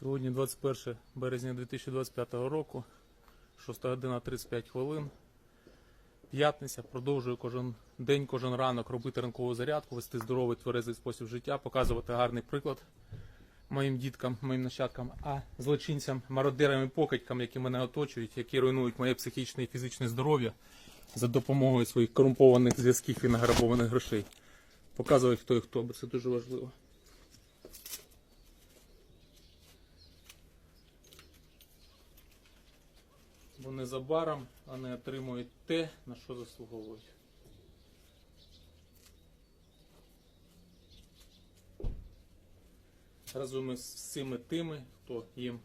Сьогодні 21 березня 2025 року, 6 година 35 хвилин. П'ятниця. Продовжую кожен день, кожен ранок робити ранкову зарядку, вести здоровий тверезий спосіб життя, показувати гарний приклад моїм діткам, моїм нащадкам, а злочинцям, мародерам і покидькам, які мене оточують, які руйнують моє психічне і фізичне здоров'я за допомогою своїх корумпованих зв'язків і награбованих грошей. Показую, хто і хто, бо це дуже важливо. Бо незабаром вони отримують те, на що заслуговують. Разом із всіми тими, хто їм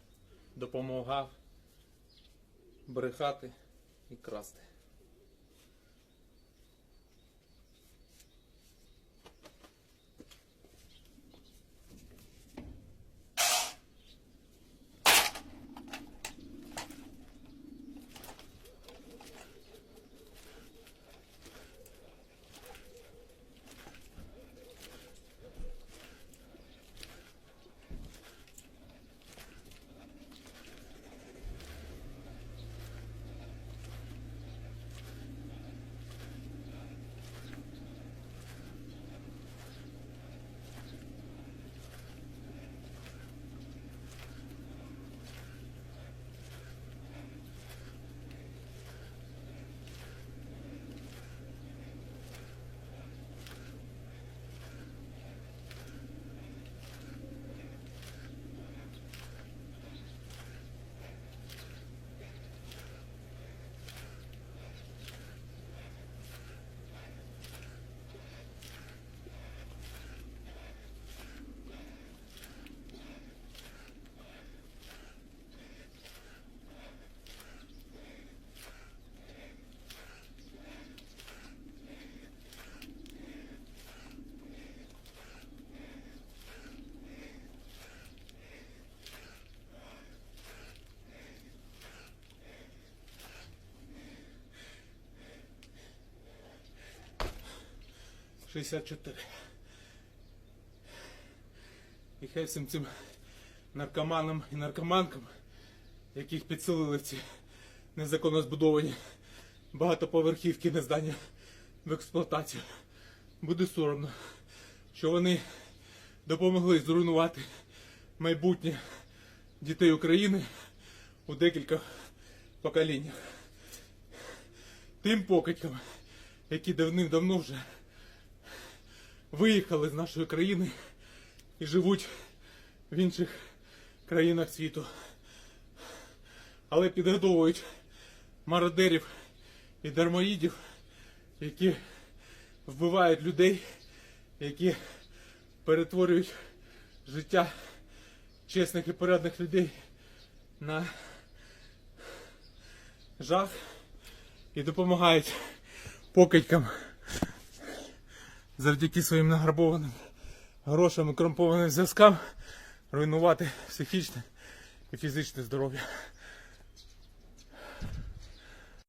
допомагав брехати і красти. — 64. І хай всім цим наркоманам і наркоманкам, яких підсилили ці незаконно збудовані багатоповерхівки не здання в експлуатацію, буде соромно, що вони допомогли зруйнувати майбутнє дітей України у декілька поколіннях. Тим покидькам, які давним-давно вже виїхали з нашої країни і живуть в інших країнах світу. Але підгодовують мародерів і дармоїдів, які вбивають людей, які перетворюють життя чесних і порядних людей на жах і допомагають покидькам завдяки своїм награбованим грошам і корумпованим зв'язкам руйнувати психічне і фізичне здоров'я.